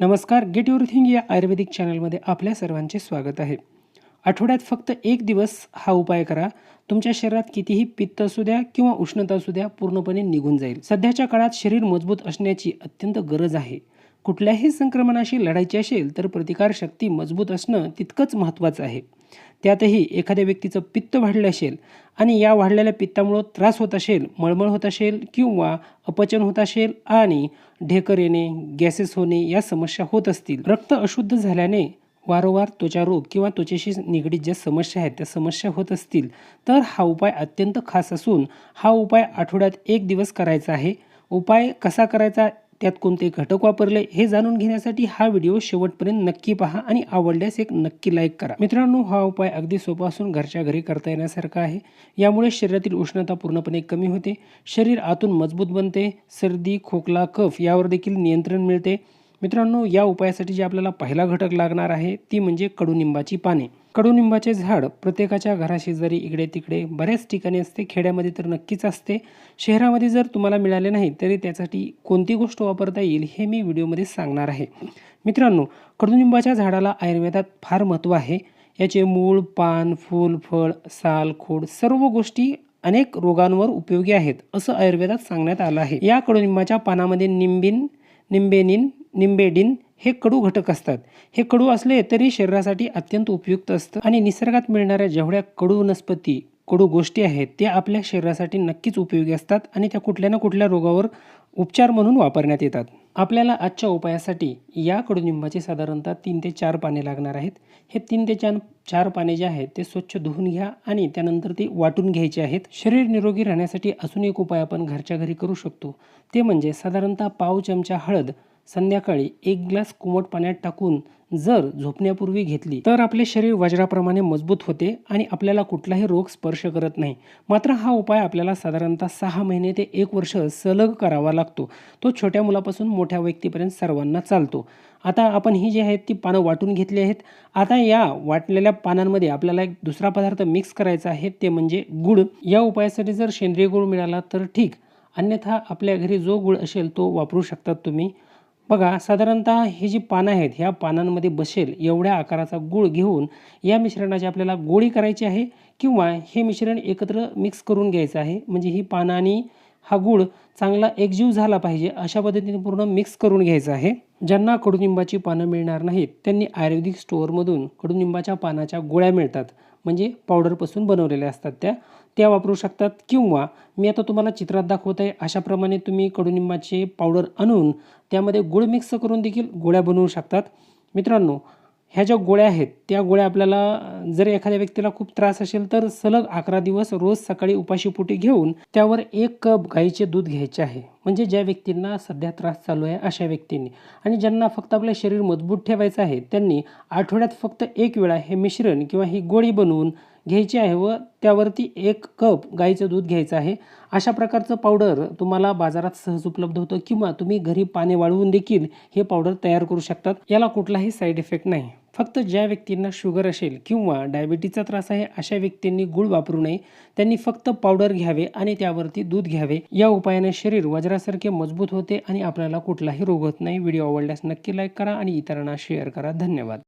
नमस्कार gate everything या आयुर्वेदिक चॅनलमध्ये आपल्या सर्वांचे स्वागत आहे. आठवड्यात फक्त एक दिवस हा उपाय करा. तुमच्या शरीरात कितीही पित्त असू द्या किंवा उष्णता असू द्या पूर्णपणे निघून जाईल. सध्याच्या काळात शरीर मजबूत असण्याची अत्यंत गरज आहे. कुठल्याही संक्रमणाशी लढायची असेल तर प्रतिकारशक्ती मजबूत असणं तितकंच महत्त्वाचं आहे. त्यातही एखाद्या व्यक्तीचं पित्त वाढलं असेल आणि या वाढलेल्या पित्तामुळं त्रास होत असेल मळमळ होत असेल किंवा अपचन होत असेल आणि ढेकर येणे गॅसेस होणे या समस्या होत असतील. रक्त अशुद्ध झाल्याने वारंवार त्वचा रोग किंवा त्वचेशी निगडीत ज्या समस्या आहेत त्या समस्या होत असतील. तर हा उपाय अत्यंत खास असून हा उपाय आठवड्यात एक दिवस करायचा आहे. उपाय कसा करायचा त्यात कोणते घटक वापरले हे जाणून घेण्यासाठी हा व्हिडिओ शेवटपर्यंत नक्की पहा आणि आवडल्यास एक नक्की लाईक करा. मित्रांनो हा उपाय अगदी सोपा असून घरच्या घरी करता येण्यासारखा आहे. यामुळे शरीरातील उष्णता पूर्णपणे कमी होते. शरीर आतून मजबूत बनते. सर्दी खोकला कफ यावर देखील नियंत्रण मिळते. मित्रांनो या उपायासाठी जे आपल्याला पहिला घटक लागणार आहे ती म्हणजे कडुनिंबाची पाने. कडुनिंबाचे झाड प्रत्येकाच्या घराशेजारी इकडे तिकडे बऱ्याच ठिकाणी असते खेड्यामध्ये तर नक्कीच असते. शहरामध्ये जर तुम्हाला मिळाले नाही तरी त्यासाठी कोणती गोष्ट वापरता येईल हे मी व्हिडिओमध्ये सांगणार आहे. मित्रांनो कडुनिंबाच्या झाडाला आयुर्वेदात फार महत्त्व आहे. याचे मूळ पान फूल फळ साल खोड सर्व गोष्टी अनेक रोगांवर उपयोगी आहेत असं आयुर्वेदात सांगण्यात आलं आहे. या कडुनिंबाच्या पानामध्ये निंबिन निंबेनिन निंबेडिन हे कडू घटक असतात. हे कडू असले तरी शरीरासाठी अत्यंत उपयुक्त असतं आणि निसर्गात मिळणाऱ्या जेवढ्या कडू वनस्पती कडू गोष्टी आहेत त्या आपल्या शरीरासाठी नक्कीच उपयोगी असतात आणि त्या कुठल्या ना कुठल्या रोगावर उपचार म्हणून वापरण्यात येतात. आपल्याला आजच्या उपायासाठी या कडुनिंबाचे साधारणतः तीन ते चार पाने लागणार आहेत. हे तीन ते चार चार पाने जे आहेत ते स्वच्छ धुवून घ्या आणि त्यानंतर ते वाटून घ्यायचे आहेत. शरीर निरोगी राहण्यासाठी अजून एक उपाय आपण घरच्या घरी करू शकतो. ते म्हणजे साधारणतः पाव चमचा हळद संध्याकाळी एक ग्लास कोमट पाण्यात टाकून जर झोपण्यापूर्वी घेतली तर आपले शरीर वज्राप्रमाणे मजबूत होते आणि आपल्याला कुठलाही रोग स्पर्श करत नाही. मात्र हा उपाय आपल्याला साधारणतः सहा महिने ते एक वर्ष सलग करावा लागतो. तो छोट्या मुलापासून मोठ्या व्यक्तीपर्यंत सर्वांना चालतो. आता आपण ही जी आहेत ती पानं वाटून घेतली आहेत. आता या वाटलेल्या पानांमध्ये आपल्याला एक दुसरा पदार्थ मिक्स करायचा आहे ते म्हणजे गुळ. या उपायासाठी जर सेंद्रिय गुळ मिळाला तर ठीक. अन्यथा आपल्या घरी जो गुळ असेल तो वापरू शकतात तुम्ही. बघा साधारणतः ही जी पानं आहेत ह्या पानांमध्ये बसेल एवढ्या आकाराचा गूळ घेऊन या मिश्रणाची आपल्याला गोळी करायची आहे किंवा हे मिश्रण एकत्र मिक्स करून घ्यायचं आहे. म्हणजे ही पानं आणि हा गूळ चांगला एकजीव झाला पाहिजे अशा पद्धतीने पूर्ण मिक्स करून घ्यायचं आहे. ज्यांना कडुनिंबाची पानं मिळणार नाहीत त्यांनी आयुर्वेदिक स्टोअरमधून कडुनिंबाच्या पानाच्या गोळ्या मिळतात. म्हणजे पावडरपासून बनवलेल्या असतात त्या. त्या वापरू शकतात किंवा मी आता तुम्हाला चित्रात दाखवत आहे अशाप्रमाणे तुम्ही कडुनिंबाचे पावडर आणून त्यामध्ये गुळ मिक्स करून देखील गोळ्या बनवू शकतात. मित्रांनो ह्या ज्या गोळ्या आहेत त्या गोळ्या आपल्याला जर एखाद्या व्यक्तीला खूप त्रास असेल तर सलग अकरा दिवस रोज सकाळी उपाशीपोटी घेऊन त्यावर एक कप गाईचे दूध घ्यायचे आहे. म्हणजे ज्या व्यक्तींना सध्या त्रास चालू आहे अशा व्यक्तींनी. आणि ज्यांना फक्त आपलं शरीर मजबूत ठेवायचं आहे त्यांनी आठवड्यात फक्त एक वेळा हे मिश्रण किंवा ही गोळी बनवून घ्यायची आहे व त्यावरती एक कप गाईचं दूध घ्यायचं आहे. अशा प्रकारचं पावडर तुम्हाला बाजारात सहज उपलब्ध होतं किंवा तुम्ही घरी पाणी वाळवून देखील हे पावडर तयार करू शकतात. याला कुठलाही साईड इफेक्ट नाही. फक्त ज्या व्यक्तींना शुगर असेल किंवा डायबिटीजचा त्रास आहे अशा व्यक्तींनी गुळ वापरू नये. त्यांनी फक्त पावडर घ्यावे आणि त्यावरती दूध घ्यावे. या उपायाने शरीर वज्रासारखे मजबूत होते आणि आपल्याला कुठलाही रोग होत नाही. व्हिडिओ आवडल्यास नक्की लाईक करा आणि इतरांना शेअर करा. धन्यवाद.